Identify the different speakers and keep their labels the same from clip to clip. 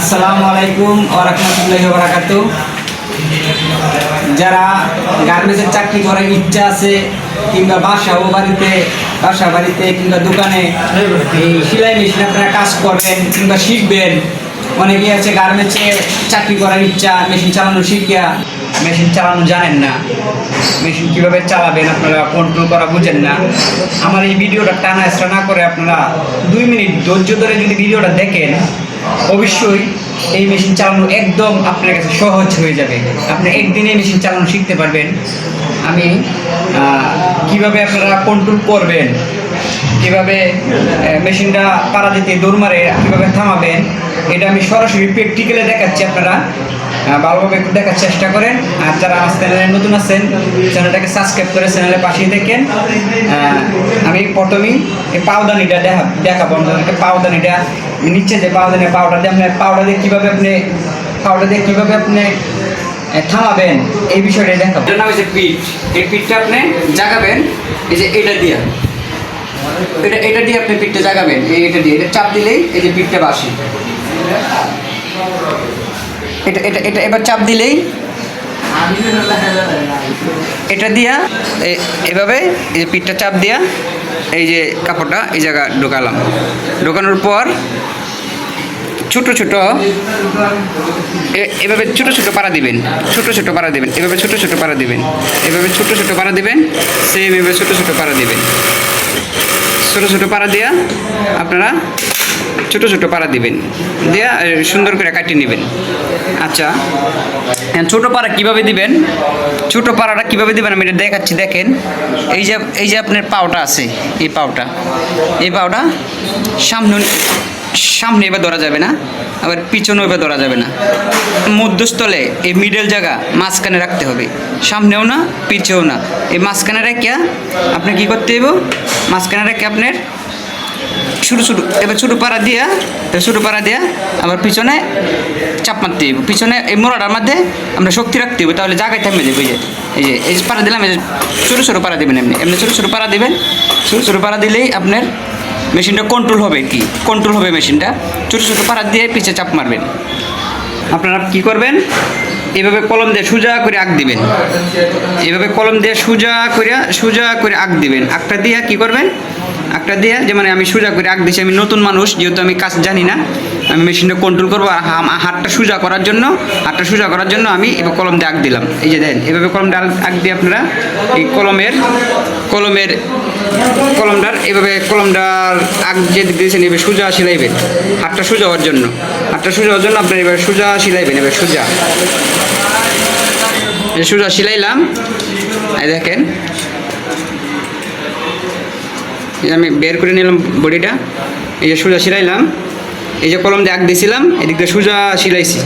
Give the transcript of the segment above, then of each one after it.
Speaker 1: আসসালামু আলাইকুম ওরহমতুল্লাহি বারাকাতু যারা গার্মেন্টসের চাকরি করার ইচ্ছা আছে কিংবা বাসা ও বাড়িতে, বাসা বাড়িতে কিংবা দোকানে এই সেলাই মেশিন আপনারা কাজ করবেন কিংবা শিখবেন। অনেকে আছে গার্মেন্টসে চাকরি করার ইচ্ছা, মেশিন চালানো শিখিয়া, মেশিন চালানো জানেন না। মেশিন কীভাবে চালাবেন আপনারা কন্ট্রোল করা বুঝেন না। আমার এই ভিডিওটা টানা এসরা না করে আপনারা দুই মিনিট ধৈর্য ধরে যদি ভিডিওটা দেখেন অবশ্যই এই মেশিন চালানো একদম আপনার কাছে সহজ হয়ে যাবে। আপনি একদিনে মেশিন চালানো শিখতে পারবেন। আমি কীভাবে আপনারা কন্ট্রোল করবেন, কীভাবে মেশিনটা পাড়া দিতে দৌড় মারে, কীভাবে থামাবেন, এটা আমি সরাসরি প্র্যাকটিক্যালে দেখাচ্ছি আপনারা। ভালোভাবে একটু দেখার চেষ্টা করেন। আর যারা আমার চ্যানেলে নতুন আছেন, চ্যানেলটাকে সাবস্ক্রাইব করে চ্যানেলের পাশেই দেখেন। আমি প্রথমেই এই পাউদানিটা দেখা দেখাবো। আপনাদেরকে পাউদানিটা নিচ্ছে যে পাউদানি পাউডার দিয়ে আপনি পাউডার দিয়ে কীভাবে আপনি পাউডার দিয়ে কীভাবে আপনি থামাবেন, এই বিষয়টা দেখাবো। এটার নাম হচ্ছে পিঠ। এই পিঠটা আপনি জাগাবেন, এই যে এটা দিয়ে। এটা এটা দিয়ে আপনি পিঠটা জাগাবেন, এই এটা দিয়ে। এটা চাপ দিলেই এই যে পিঠটা বাসে। এটা এটা এটা এবার চাপ দিলেই। এটা দিয়া এভাবে এই যে পিঠটা চাপ দিয়া এই যে কাপড়টা এই জায়গা ঢোকালাম। ঢোকানোর পর ছোট ছোট এভাবে ছোট ছোট পাড়া দিবেন। ছোট ছোট পাড়া দিবেন। এভাবে ছোট ছোট পাড়া দিবেন। এভাবে ছোট ছোট পাড়া দিবেন। সেম এভাবে ছোট ছোট পাড়া দিবেন। ছোট ছোট পাড়া দিয়া আপনারা ছোট ছোট পাড়া দিবেন। দিয়া সুন্দর করে কাটিয়ে নেবেন। আচ্ছা ছোট পাড়া কীভাবে দিবেন? ছোট পাড়াটা কীভাবে দিবেন? আমি এটা দেখাচ্ছি, দেখেন। এই যে এই যে আপনার পাওটা আছে, এই পাওটা। এই পাওটা সামনে সামনে এবার ধরা যাবে না, আবার পিছনেও এবার ধরা যাবে না। মধ্যস্থলে, এই মিডল জায়গা, মাঝখানে রাখতে হবে। সামনেও না, পিছেও না। এই মাঝখানে রেখে আপনি কি করতে হইব? মাঝখানে রেখে আপনার ছোটো ছোটো এবার ছোটো পাড়া দিয়া ছোটো পাড়া দিয়া আবার পিছনে চাপ মারতে হইব। পিছনে এই মোড়াটার মধ্যে আমরা শক্তি রাখতে হইব, তাহলে জায়গায় যাবে, এই যে। এই যে, এই পাড়া দিলাম, এই যে পাড়া দেবেন এমনি। এমনি ছোটো ছোটো পাড়া দেবেন। ছোটো ছোটো পাড়া দিলেই আপনার মেশিনটা কন্ট্রোল হবে কি? কন্ট্রোল হবে মেশিনটা। ছোটো ছোটো পাড়া দিয়ে পিছে চাপ মারবেন। আপনারা কি করবেন? এভাবে কলম দিয়ে সোজা করে আঁক দিবেন। এভাবে কলম দিয়ে সোজা করে সোজা করে আঁক দিবেন। আঁকটা দিয়ে কি করবেন? আঁকটা দিয়ে, যে মানে আমি সোজা করে আঁক দিছি। আমি নতুন মানুষ, যেহেতু আমি কাজ জানি না, আমি মেশিনটা কন্ট্রোল করব, আর হাতটা সোজা করার জন্য, হাতটা সোজা করার জন্য আমি এবার কলম দিয়ে আঁক দিলাম। এই যে দেন, এভাবে কলম দিয়ে আঁক- আঁক দিয়ে আপনারা এই কলমের কলমের, কলমটার, এভাবে কলমটার আগ যে দিয়েছেন, এভাবে সোজা সিলাইবেন। হাতটা সোজা হওয়ার জন্য। হাতটা সোজা হওয়ার জন্য আপনার এবার সোজা সিলাইবেন এবার সোজা। সোজা সিলাইলাম। দেখেন আমি বের করে নিলাম বডিটা, এই যে সোজা সিলাইলাম, এই যে কলম দিয়ে আগ দিয়েছিলাম, এদিক দিয়ে সোজা সিলাইছি।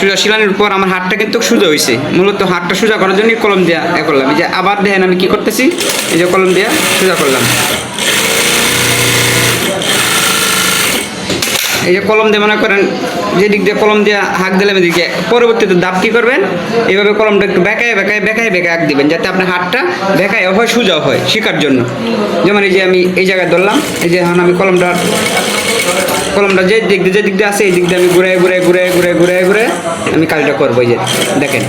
Speaker 1: সোজা সিলানোর পর আমার হাতটা কিন্তু সোজা হয়েছে মূলত হাতটা সোজা করার জন্যই কলম দেওয়া এ করলাম। এই যে আবার দেখেন আমি কি করতেছি? এই যে কলম দেওয়া সোজা করলাম। এই যে কলম দিয়ে মনে করেন, যে দিক দিয়ে কলম দিয়ে হাঁক দিলাম এদিকে, পরবর্তীতে দাব কি করবেন? এইভাবে কলমটা একটু বেঁকায় বেঁকায় বেঁকায় বেঁকায় হাঁক দিবেন, যাতে আপনার হাতটা বেঁকায় হয় সোজা হয় শেখার জন্য। যেমন এই যে আমি এই জায়গায় ধরলাম, এই যে এখন আমি কলমটা কলমটা যে দিক দিয়ে, যে দিক দিয়ে আছে, এই দিক দিয়ে আমি ঘুরে ঘুরে ঘুরে ঘুরে ঘুরে ঘুরে আমি কাজটা করব, এই যে দেখেন,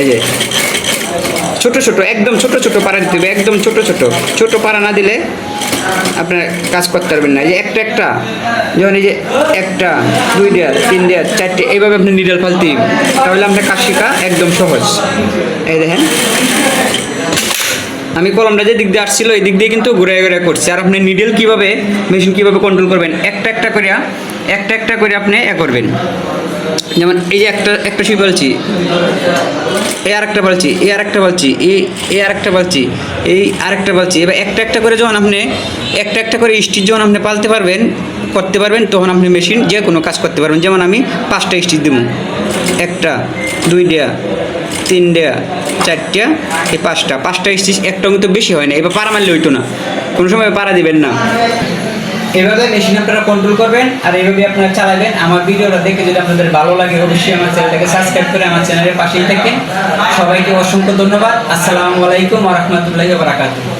Speaker 1: এই যে ছোট ছোট, একদম ছোট ছোট পাড়া দিতে হবে, একদম ছোট ছোট ছোট পাড়া না দিলে আপনার কাজ করতে পারবেন না। যে একটা একটা যেমন এই যে একটা, দুই দেয়ার তিন দেয়ার চারটে, এইভাবে আপনি নিডল ফালতে। তাহলে আপনার কাজ শেখা একদম সহজ। এই দেখেন। আমি কলমটা যে দিক দিয়ে আসছিল এই দিক দিয়ে কিন্তু ঘুরে ঘুরে করছি। আর আপনি নিডেল কীভাবে মেশিন কীভাবে কন্ট্রোল করবেন, একটা একটা করে একটা একটা করে আপনি এ করবেন। যেমন এই যে একটা একটা শুয়ে বলছি এই আরেকটা বলছি এই আরেকটা বলছি এই এই আরেকটা বলছি, এই আরেকটা বলছি। এবার একটা একটা করে যখন আপনি, একটা একটা করে স্টিচ যখন আপনি পালতে পারবেন, করতে পারবেন, তখন আপনি মেশিন যে কোনো কাজ করতে পারবেন। যেমন আমি পাঁচটা স্টিচ দেবো। একটা দুই দেয়া তিন ডেয়া চারটা, এই পাঁচটা। পাঁচটা স্টিচ একটা কিন্তু বেশি হয় না। এবার পাড়া মারলে হইতো না। কোনো সময় পাড়া দিবেন না। এভাবে মেশিন আপনারা কন্ট্রোল করবেন আর এইভাবে আপনারা চালাবেন। আমার ভিডিওটা দেখে যদি আপনাদের ভালো লাগে, অবশ্যই আমার চ্যানেলটাকে সাবস্ক্রাইব করে আমার চ্যানেলের পাশেই থাকেন। সবাইকে অসংখ্য ধন্যবাদ। আসসালামু আলাইকুম ওয়া বারাকাতুহু।